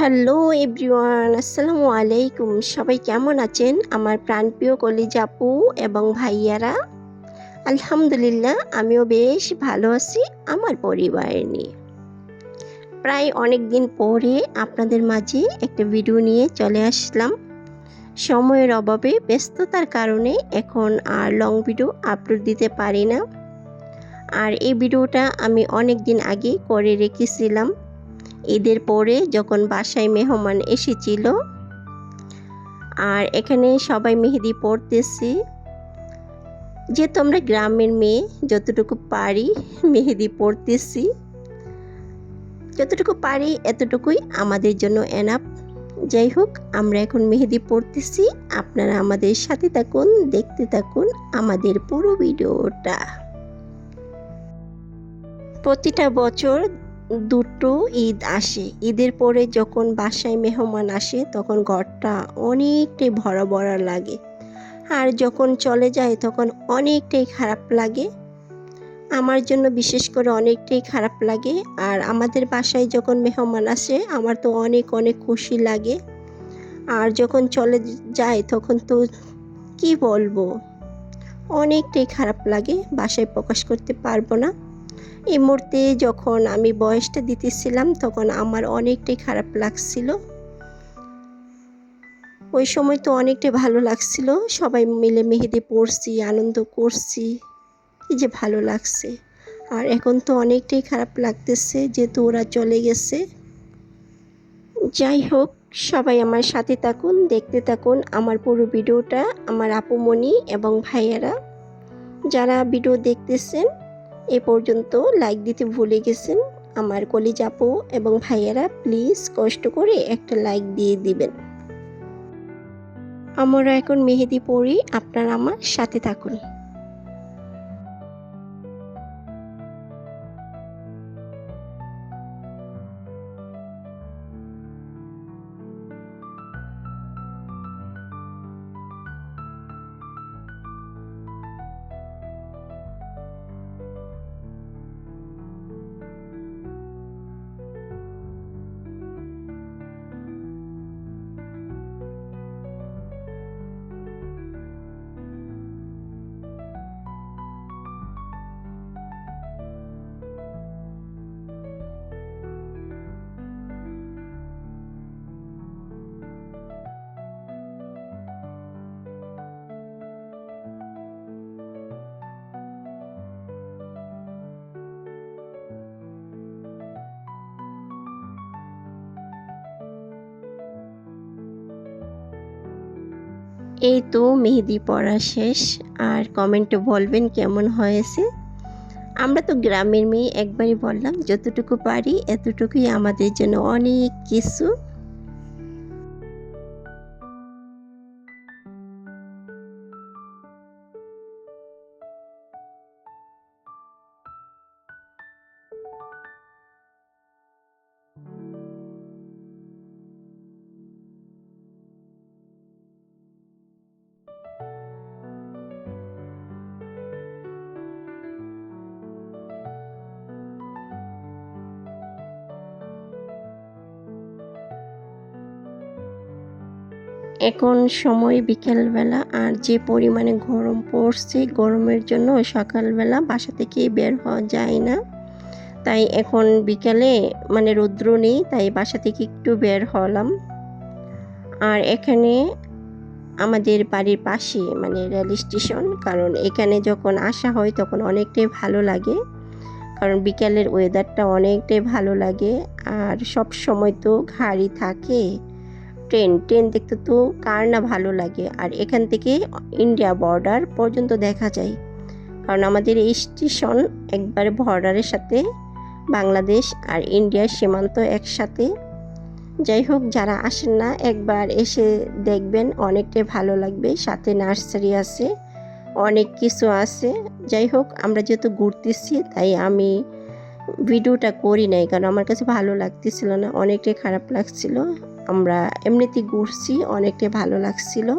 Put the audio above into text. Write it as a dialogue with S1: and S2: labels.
S1: Hello everyone, আসসালামু আলাইকুম। সবাই কেমন আছেন? আমার প্রাণপ্রিয় কলিজা আপু এবং ভাইয়ারা। আলহামদুলিল্লাহ, আমিও বেশ ভালো আছি আমার পরিবার নিয়ে। প্রায় অনেক দিন পরে আপনাদের মাঝে একটা ভিডিও নিয়ে চলে আসলাম। সময়ের অভাবে, ব্যস্ততার কারণে এখন আর লং ভিডিও আপলোড দিতে পারি না। আর এই ভিডিওটা আমি অনেক দিন আগে করে রেখেছিলাম। ঈদের পরে যখন বাসায় মেহমান এসেছিল, আর এখানে সবাই মেহেদি পড়তেছি যে তোমরা গ্রামের মেয়ে, যতটুকু পারি মেহেদি পড়তেছি যতটুকু পারি এতটুকুই আমাদের জন্য এনাফ যাই হোক, আমরা এখন মেহেদি পড়তেছি আপনারা আমাদের সাথে থাকুন, দেখতে থাকুন আমাদের পুরো ভিডিওটা। প্রতিটা বছর দুটো ঈদ আসে। ঈদের পরে যখন বাসায় মেহমান আসে, তখন ঘরটা অনেকটাই ভরা ভরা লাগে। আর যখন চলে যায়, তখন অনেকটাই খারাপ লাগে। আমার জন্য বিশেষ করে অনেকটাই খারাপ লাগে। আর আমাদের বাসায় যখন মেহমান আসে, আমার তো অনেক অনেক খুশি লাগে। আর যখন চলে যায়, তখন তো কি বলব? অনেকটাই খারাপ লাগে। বাসায় প্রকাশ করতে পারব না। এই মুহূর্তে যখন আমি বয়সটা দিতেছিলাম, তখন আমার অনেকটাই খারাপ লাগছিল। ওই সময় তো অনেকটাই ভালো লাগছিল। সবাই মিলে মেহেদি পড়ছি আনন্দ করছি। কি যে ভালো লাগছে। আর এখন তো অনেকটাই খারাপ লাগতেছে, যেহেতু ওরা চলে গেছে। যাই হোক, সবাই আমার সাথে থাকুন, দেখতে থাকুন আমার পুরো ভিডিওটা, আমার আপুমণি এবং ভাইয়ারা। যারা ভিডিও দেখতেছেন এ পর্যন্ত লাইক দিতে ভুলে গেছেন? আমার কলি যাপো এবং ভাইয়েরা প্লিজ কষ্ট করে একটা লাইক দিয়ে দিবেন। আমরা এখন মেহেদি পড়ি আপনারা আমার সাথে থাকুন। এই তো মেহেদি পড়া শেষ, আর কমেন্টে বলবেন কেমন হয়েছে। আমরা তো গ্রামের মেয়ে, একবারই বললাম, যতটুকু পারি এতটুকুই আমাদের জন্য অনেক কিছু। এখন সময় বিকেলবেলা আর যে পরিমাণে গরম পড়ছে, গরমের জন্য সকালবেলা বাসা থেকে বের হওয়া যায় না। তাই এখন বিকেলে মানে রৌদ্র নেই, তাই বাসা থেকে একটু বের হলাম। আর এখানে আমাদের বাড়ির পাশে মানে রেল স্টেশন, কারণ এখানে যখন আসা হয় তখন অনেকটাই ভালো লাগে। কারণ বিকেলের ওয়েদারটা অনেকটাই ভালো লাগে, আর সব সময় তো গাড়ি থাকে। ট্রেন ট্রেন দেখতে তো কার না ভালো লাগে। আর এখান থেকে ইন্ডিয়া বর্ডার পর্যন্ত দেখা যায়। কারণ আমাদের এই স্টেশন একবারে বর্ডারের সাথে বাংলাদেশ আর ইন্ডিয়ার সীমান্ত একসাথে। যাই হোক, যারা আসেন না, একবার এসে দেখবেন অনেকটাই ভালো লাগবে। সাথে নার্সারি আছে, অনেক কিছু আছে। যাই হোক, আমরা যেহেতু ঘুরতেছি, তাই আমি ভিডিওটা করি নাই, কারণ আমার কাছে ভালো লাগতেছিল না, অনেকটাই খারাপ লাগছিল। আমরা এমনিতে ঘুরছি অনেকটাই ভালো লাগছিল।